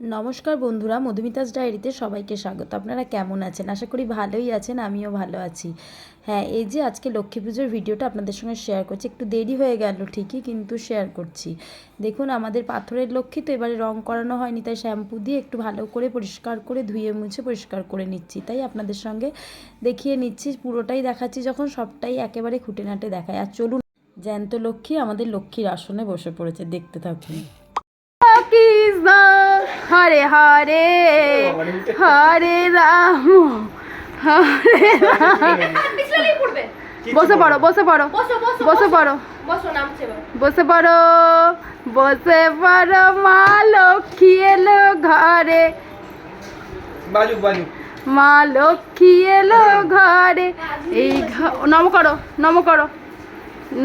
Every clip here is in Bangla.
নমস্কার বন্ধুরা, মধুমিতাস ডায়েরিতে সবাইকে স্বাগত। আপনারা কেমন আছেন? আশা করি ভালোই আছেন, আমিও ভালো আছি। হ্যাঁ এই যে আজকে লক্ষ্মী পুজোর ভিডিওটা আপনাদের সঙ্গে শেয়ার করছি, একটু দেরি হয়ে গেল, ঠিকই কিন্তু শেয়ার করছি। দেখুন, আমাদের পাথরের লক্ষ্মী তো এবারে রং করানো হয়নি, তাই শ্যাম্পু দিয়ে একটু ভালো করে পরিষ্কার করে ধুয়ে মুছে পরিষ্কার করে নিচ্ছি। তাই আপনাদের সঙ্গে দেখিয়ে নিচ্ছি, পুরোটাই দেখাচ্ছি, যখন সবটাই একেবারে খুঁটেনাটে দেখায়। আর চলুন, জ্যান্ত লক্ষ্মী আমাদের লক্ষ্মীর আসনে বসে পড়েছে, দেখতে থাকুন। হরে হরে হরে রাম হরে বসে পড়ো বসে পড়ো বসো পড়ো। বসো পড়ো বসে পড়ো মা লক্ষ্মী এলো ঘরে। মা লক্ষ্মী এলো ঘরে। এই নম করো নম করো।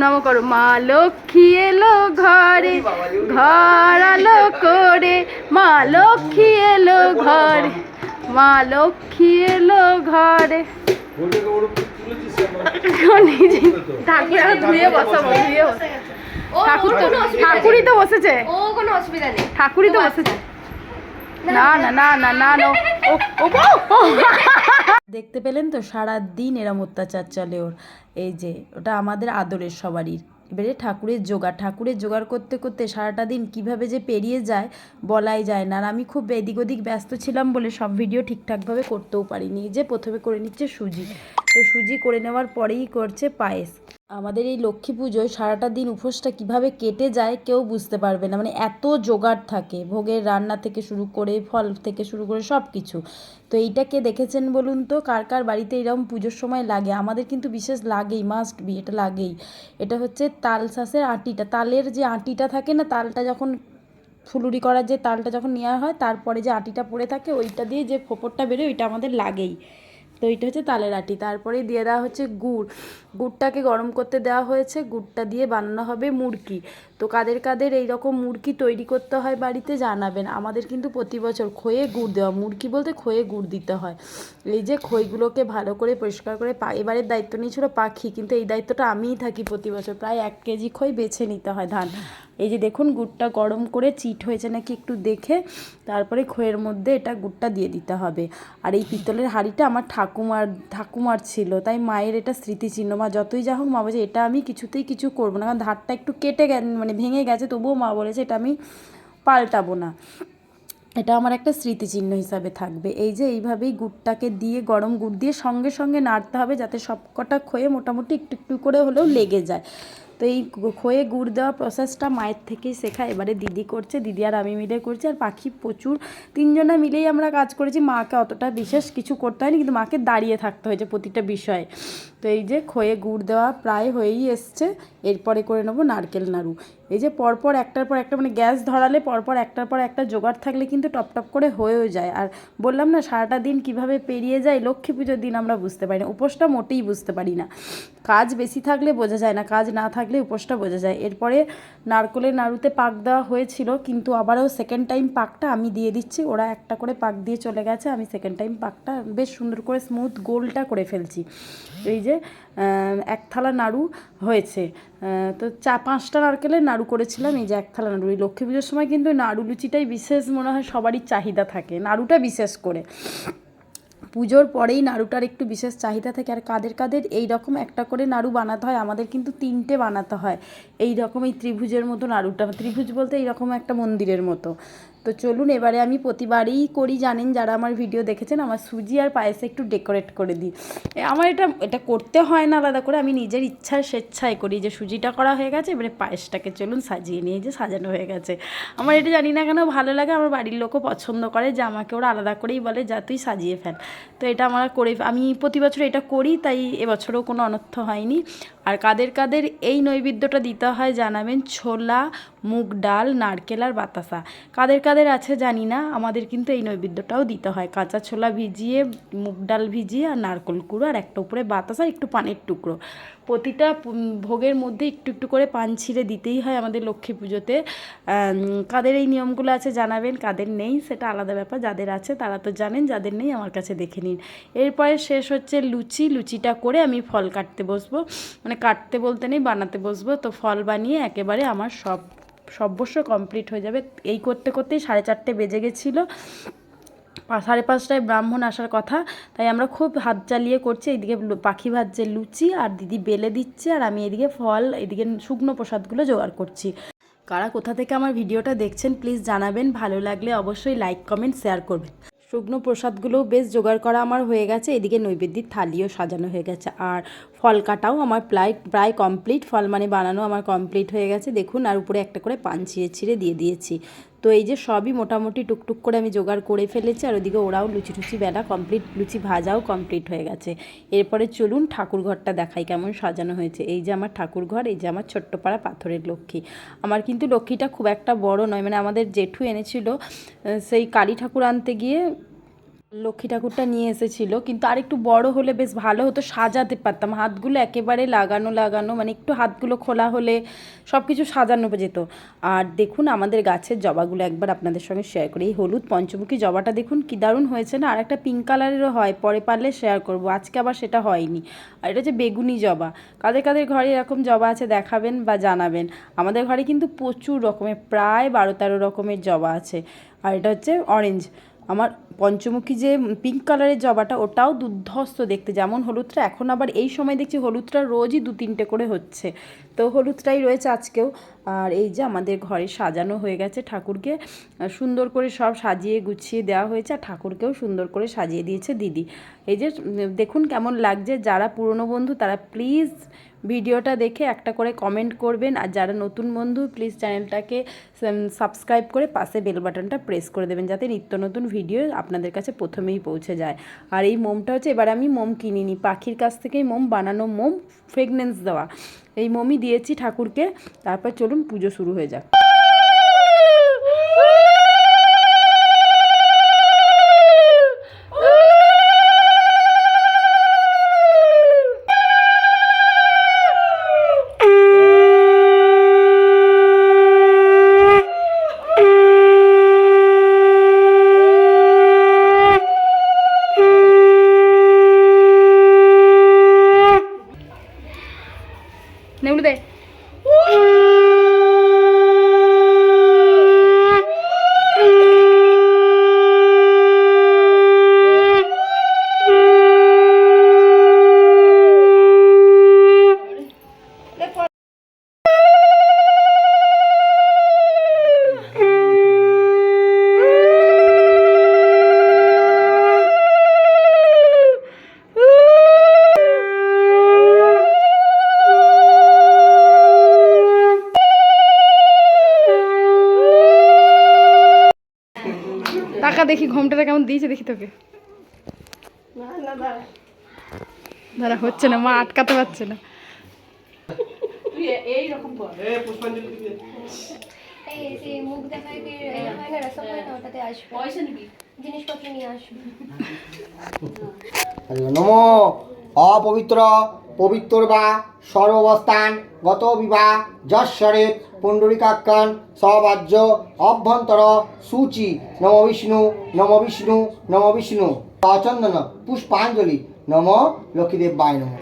নম করো মা লক্ষ্মী এলো ঘরে ঘর আলো করে মা লক্ষ্মী এলো ঘরে মা লক্ষ্মী এলো ঘরে। ঠাকুর ধুয়ে বসাবো ধুয়ে বসাবো। ঠাকুর তো ঠাকুরই তো বসেছে। ও কোনো অসুবিধা নেই। ঠাকুরই তো বসেছে। না না না না না না দেখতে পেলেন তো সারা দিন এরম অত্যাচার চলে ওর। এই যে, ওটা আমাদের আদরের সবারই। এবারে ঠাকুরের জোগাড় ঠাকুরের জোগাড় করতে করতে সারাটা দিন কীভাবে যে পেরিয়ে যায়, বলাই যায় না। আর আমি খুব এদিক ওদিক ব্যস্ত ছিলাম বলে সব ভিডিও ঠিকঠাকভাবে করতেও পারিনি। যে, প্রথমে করে নিচ্ছে সুজি। তো সুজি করে নেওয়ার পরেই করছে পায়েস। আমাদের এই লক্ষ্মী পুজোয় সারাটা দিন উপোসটা কীভাবে কেটে যায় কেউ বুঝতে পারবে না। মানে এত জোগাড় থাকে, ভোগের রান্না থেকে শুরু করে, ফল থেকে শুরু করে সব কিছু তো এইটাকে দেখেছেন বলুন তো, কার কার বাড়িতে এরকম পুজোর সময় লাগে? আমাদের কিন্তু বিশেষ লাগেই মাস্ট বি এটা লাগেই। এটা হচ্ছে তাল শাঁসের আঁটিটা। তালের যে আঁটিটা থাকে না, তালটা যখন ফুলুরি করার যে তালটা যখন নেওয়া হয়, তারপরে যে আঁটিটা পড়ে থাকে, ওইটা দিয়ে যে ফোপরটা বেরোয়, ওইটা আমাদের লাগেই। তো এটা হচ্ছে তালের আটি। তারপরে দিয়ে দেওয়া হচ্ছে গুড়। গুড়টাকে গরম করতে দেওয়া হয়েছে। গুড়টা দিয়ে বানানো হবে মুড়কি তো কাদের কাদের এই রকম মুড়কি তৈরি করতে হয় বাড়িতে জানাবেন। আমাদের কিন্তু প্রতি বছর খয়ে গুড় দেওয়া, মুরগি বলতে খয়ে গুড় দিতে হয়। এই যে খইগুলোকে ভালো করে পরিষ্কার করে এবারের দায়িত্ব নিয়েছিল পাখি, কিন্তু এই দায়িত্বটা আমিই থাকি প্রতি বছর। প্রায় এক কেজি খই বেছে নিতে হয় ধান। এই যে দেখুন, গুড়টা গরম করে চিট হয়েছে নাকি একটু দেখে, তারপরে খইয়ের মধ্যে এটা গুড়টা দিয়ে দিতে হবে। আর এই পিতলের হাঁড়িটা আমার ঠাকুমার ঠাকুমার ছিল, তাই মায়ের এটা স্মৃতিচিহ্ন। মা যতই যা হোক, মা বলছে, এটা আমি কিছুতেই কিছু করব না, কারণ ধারটা একটু কেটে গে মানে ভেঙে গেছে, তবুও মা বলেছে এটা আমি পাল্টাবো না। এটা আমার একটা স্মৃতিচিহ্ন হিসাবে থাকবে। এই যে এইভাবেই গুড়টাকে দিয়ে, গরম গুড় দিয়ে সঙ্গে সঙ্গে নাড়তে হবে যাতে সবকটা খয়ে মোটামুটি একটু একটু করে হলেও লেগে যায়। তো এই খয়ে গুড় দেওয়া প্রসেসটা মায়ের থেকেই শেখা। এবারে দিদি করছে, দিদি আর আমি মিলে করছি। আর পাখি প্রচুর। তিনজনা মিলেই আমরা কাজ করেছি। মাকে অতটা বিশেষ কিছু করতে হয়নি, কিন্তু মাকে দাঁড়িয়ে থাকতে হয়েছে প্রতিটা বিষয়ে। তো এই যে খয়ে গুড় দেওয়া প্রায় হয়েই এসছে। এরপরে করে নেব নারকেল নাড়ু। এই যে পরপর একটার পর একটা মানে গ্যাস ধরালে পরপর একটার পর একটা জোগাড় থাকলে কিন্তু টপ টপ করে হয়েও যায়। আর বললাম না, সারাটা দিন কীভাবে পেরিয়ে যায় লক্ষ্মী পুজোর দিন আমরা বুঝতে পারি না। উপোসটা মোটেই বুঝতে পারি না। কাজ বেশি থাকলে বোঝা যায় না, কাজ না থাকলে উপোসটা বোঝা যায়। এরপরে নারকলের নাড়ুতে পাক দেওয়া হয়েছিল, কিন্তু আবারও সেকেন্ড টাইম পাকটা আমি দিয়ে দিচ্ছি। ওরা একটা করে পাক দিয়ে চলে গেছে, আমি সেকেন্ড টাইম পাকটা বেশ সুন্দর করে স্মুথ গোলটা করে ফেলছি। এই যে এক থালা নাড়ু হয়েছে। তো চা পাঁচটা নারকেলের নাড়ু করেছিলাম, এই যে এক থালা নাড়ু। এই লক্ষ্মী পুজোর সময় কিন্তু নাড়ু লুচিটাই বিশেষ মনে হয় সবারই চাহিদা থাকে, নাড়ুটা বিশেষ করে। পুজোর পরেই নাড়ুটার একটু বিশেষ চাহিদা থাকে, আর কাদের কাদের এই রকম একটা করে নাড়ু বানাতে হয়, আমাদের কিন্তু তিনটে বানাতে হয়। এই রকম এই ত্রিভুজের মতো নাড়ুটা, ত্রিভুজ বলতে এইরকম একটা মন্দিরের মতো। তো চলুন, এবারে আমি প্রতিবারই করি, জানেন যারা আমার ভিডিও দেখেছেন, আমার সুজি আর পায়েসে একটু ডেকোরেট করে দিই। আমার এটা এটা করতে হয় না, আলাদা করে। আমি নিজের ইচ্ছায় স্বেচ্ছায় করি যে সুজিটা করা হয়ে গেছে, এবারে পায়েসটাকে চলুন সাজিয়ে নিয়ে যে সাজানো হয়ে গেছে। আমার এটা জানি না কেন ভালো লাগে, আমার বাড়ির লোকও পছন্দ করে যে আমাকে ওরা আলাদা করেই বলে, যা, তুই সাজিয়ে ফেল। তো এটা আমার করে, আমি প্রতি বছর এটা করি, তাই এবছরও কোনো অনর্থ হয়নি। আর কাদের কাদের এই নৈবেদ্যটা দিতে হয় জানাবেন, ছোলা মুগ ডাল, নারকেল আর বাতাসা। কাদের কাদের আছে জানি না, আমাদের কিন্তু এই নৈবেদ্যটাও দিতে হয়। কাঁচা ছোলা ভিজিয়ে, মুগ ডাল ভিজিয়ে আর নারকেল কুড়ো আর একটা উপরে বাতাসা, একটু পানের টুকরো। প্রতিটা ভোগের মধ্যে একটু একটু করে পান ছিঁড়ে দিতেই হয় আমাদের লক্ষ্মী পুজোতে। কাদের এই নিয়মগুলো আছে জানাবেন, কাদের নেই সেটা আলাদা ব্যাপার। যাদের আছে তারা তো জানেন, যাদের নেই আমার কাছে দেখে নিন। এরপরে শেষ হচ্ছে লুচি। লুচিটা করে আমি ফল কাটতে বসবো। মানে কাটতে বলতে নেই, বানাতে বসবো। তো ফল বানিয়ে একেবারে আমার সব সর্বস্ব কমপ্লিট হয়ে যাবে। এই করতে করতেই সাড়ে চারটে বেজে গেছিল। সাড়ে পাঁচটায় ব্রাহ্মণ আসার কথা, তাই আমরা খুব হাত চালিয়ে করছি। এইদিকে পাখি ভাজছে লুচি আর দিদি বেলে দিচ্ছে আর আমি এদিকে ফল এদিকে শুকনো প্রসাদগুলো জোগাড় করছি। কারা কোথা থেকে আমার ভিডিওটা দেখছেন প্লিজ জানাবেন। ভালো লাগলে অবশ্যই লাইক কমেন্ট শেয়ার করবেন। শুকনো প্রসাদগুলোও বেশ জোগাড় করা আমার হয়ে গেছে। এদিকে নৈবেদ্যের থালিও সাজানো হয়ে গেছে। আর ফল কাটাও আমার প্রায় প্রায় কমপ্লিট ফল মানে বানানো আমার কমপ্লিট হয়ে গেছে। দেখুন, আর উপরে একটা করে পান ছিঁড়ে ছিঁড়ে দিয়ে দিয়েছি। তো এই যে সবই মোটামুটি টুকটুক করে আমি জোগাড় করে ফেলেছি, আর ওদিকে ওরাও লুচি টুচি বেলা কমপ্লিট লুচি ভাজাও কমপ্লিট হয়ে গেছে। এরপরে চলুন ঠাকুর ঘরটা দেখাই কেমন সাজানো হয়েছে। এই যে আমার ঠাকুর ঘর এই যে আমার ছোট্ট পাড়া পাথরের লক্ষ্মী। আমার কিন্তু লক্ষ্মীটা খুব একটা বড় নয় মানে আমাদের জেঠু এনেছিল সেই কালী ঠাকুর আনতে গিয়ে লক্ষ্মী ঠাকুরটা নিয়ে এসেছিল, কিন্তু আর একটু বড় হলে বেশ ভালো হতো, সাজাতে পারতাম। হাতগুলো একেবারে লাগানো লাগানো মানে একটু হাতগুলো খোলা হলে সব কিছু সাজানো যেত। আর দেখুন, আমাদের গাছের জবাগুলো একবার আপনাদের সঙ্গে শেয়ার করি। এই হলুদ পঞ্চমুখী জবাটা দেখুন, কি দারুণ হয়েছে না? আর একটা পিঙ্ক কালারেরও হয়, পরে পারলে শেয়ার করব। আজকে আবার সেটা হয়নি। আর এটা হচ্ছে বেগুনি জবা। কাদের কাদের ঘরে এরকম জবা আছে দেখাবেন বা জানাবেন। আমাদের ঘরে কিন্তু প্রচুর রকমের, প্রায় বারো তেরো রকমের জবা আছে। আর এটা হচ্ছে অরেঞ্জ আমার পঞ্চমুখী যে পিঙ্ক কালারের জবাটা, ওটাও দুর্ধস্ত দেখতে। যেমন হলুদটা, এখন আবার এই সময় দেখছি হলুদটা রোজই দু তিনটে করে হচ্ছে। তো হলুদটাই রয়েছে আজকেও। আর এই যে আমাদের ঘরে সাজানো হয়ে গেছে ঠাকুরকে, সুন্দর করে সব সাজিয়ে গুছিয়ে দেওয়া হয়েছে, আর ঠাকুরকেও সুন্দর করে সাজিয়ে দিয়েছে দিদি। এই যে দেখুন কেমন লাগছে, যারা পুরনো বন্ধু, তারা প্লিজ ভিডিওটা দেখে একটা করে কমেন্ট করবেন। আর যারা নতুন বন্ধু প্লিজ চ্যানেলটাকে সাবস্ক্রাইব করে পাশে বেল বাটনটা প্রেস করে দেবেন যাতে নিত্য নতুন ভিডিও আপনাদের কাছে প্রথমেই পৌঁছে যায়। আর এই মোমটা হচ্ছে, এবার আমি মোম কিনিনি পাখির কাছ থেকেই মোম, বানানো মোম ফ্রেগনেন্স দেওয়া। এই মোমই দিয়েছি ঠাকুরকে। তারপর চলুন পুজো শুরু হয়ে যাক। টাকা দেখি ঘোমটাটা কেমন দিয়েছে দেখি তোকে। দাঁড়া হচ্ছে না মা আটকাতে পারছে না। জিনিসপত্র নিয়ে আসবে নম অপবিত্র। পবিত্র বা সর্বাবস্থান গত বিবাহ যশ্বরে পুণ্ডরিকাক্ষণ সবাজ্য অভ্যন্তর সূচি নম বিষ্ণু নম বিষ্ণু নম বিষ্ণু। অচন্দন পুষ্পাঞ্জলি নম লক্ষ্মীদেব বাই নম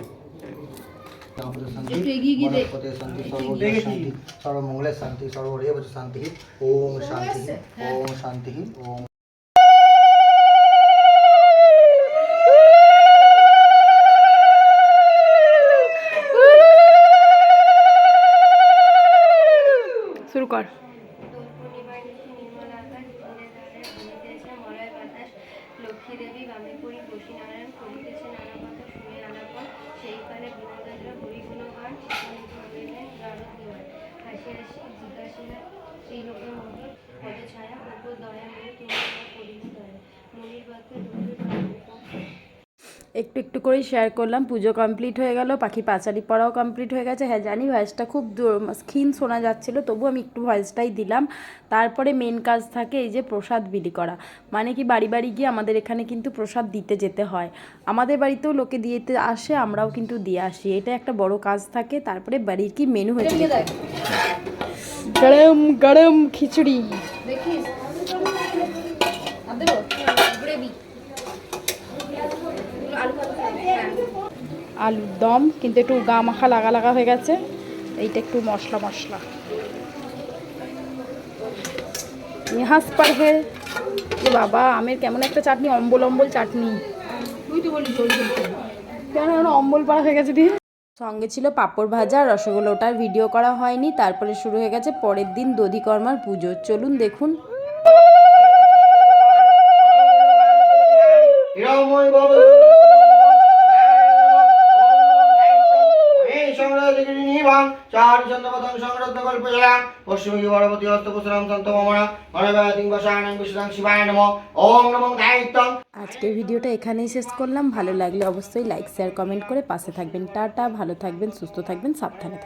সর্বমঙ্গলে শান্তি সর্বরেব শান্তি। ওম শান্তি ওম শান্তি ওম বাতাস লক্ষ্মী দেবী বামে পড়ি বসি নারায়ণ করিতেছে নানা কথা শুনে আলাপন সেই কালে বিনোদনরা হরি গুণগান সেখানে ধরিলেন গাঢ় হাসি হাসি এই লোকের মতো পদ ছায়া উপর দয়া মনে মনির বাক্যে একটু একটু করেই শেয়ার করলাম। পুজো কমপ্লিট হয়ে গেল পাখি পাঁচালি পড়াও কমপ্লিট হয়ে গেছে। হ্যাঁ জানি ভয়েসটা খুব ক্ষীণ শোনা যাচ্ছিল তবু আমি একটু ভয়েসটাই দিলাম। তারপরে মেন কাজ থাকে এই যে প্রসাদ বিলি করা। মানে কি বাড়ি বাড়ি গিয়ে আমাদের এখানে কিন্তু প্রসাদ দিতে যেতে হয়। আমাদের বাড়িতেও লোকে দিতে আসে আমরাও কিন্তু দিয়ে আসি। এটা একটা বড় কাজ থাকে। তারপরে বাড়ির কি মেনু হয়েছে। গরম গরম খিচুড়ি। আলুর দম কিন্তু একটু গা মাখা লাগা লাগা হয়ে গেছে। এইটা একটু মশলা মশলা। হাঁস পার হে এ বাবা আমের কেমন একটা চাটনি অম্বল অম্বল চাটনি। কেন অম্বল পাড়া হয়ে গেছে দিয়ে সঙ্গে ছিল পাঁপড় ভাজা আর রসগোল্লা ওটার ভিডিও করা হয়নি তারপরে শুরু হয়ে গেছে পরের দিন দধিকর্মার পুজো। চলুন দেখুন। বাবু? পশ্চিমী বরবতী হস্তপুসরাম সন্ত মমরা শিবায় নম। ওম আজকের ভিডিওটা এখানেই শেষ করলাম। ভালো লাগলে অবশ্যই লাইক শেয়ার কমেন্ট করে পাশে থাকবেন। টাটা, ভালো থাকবেন, সুস্থ থাকবেন, সাবধানে থাকবেন।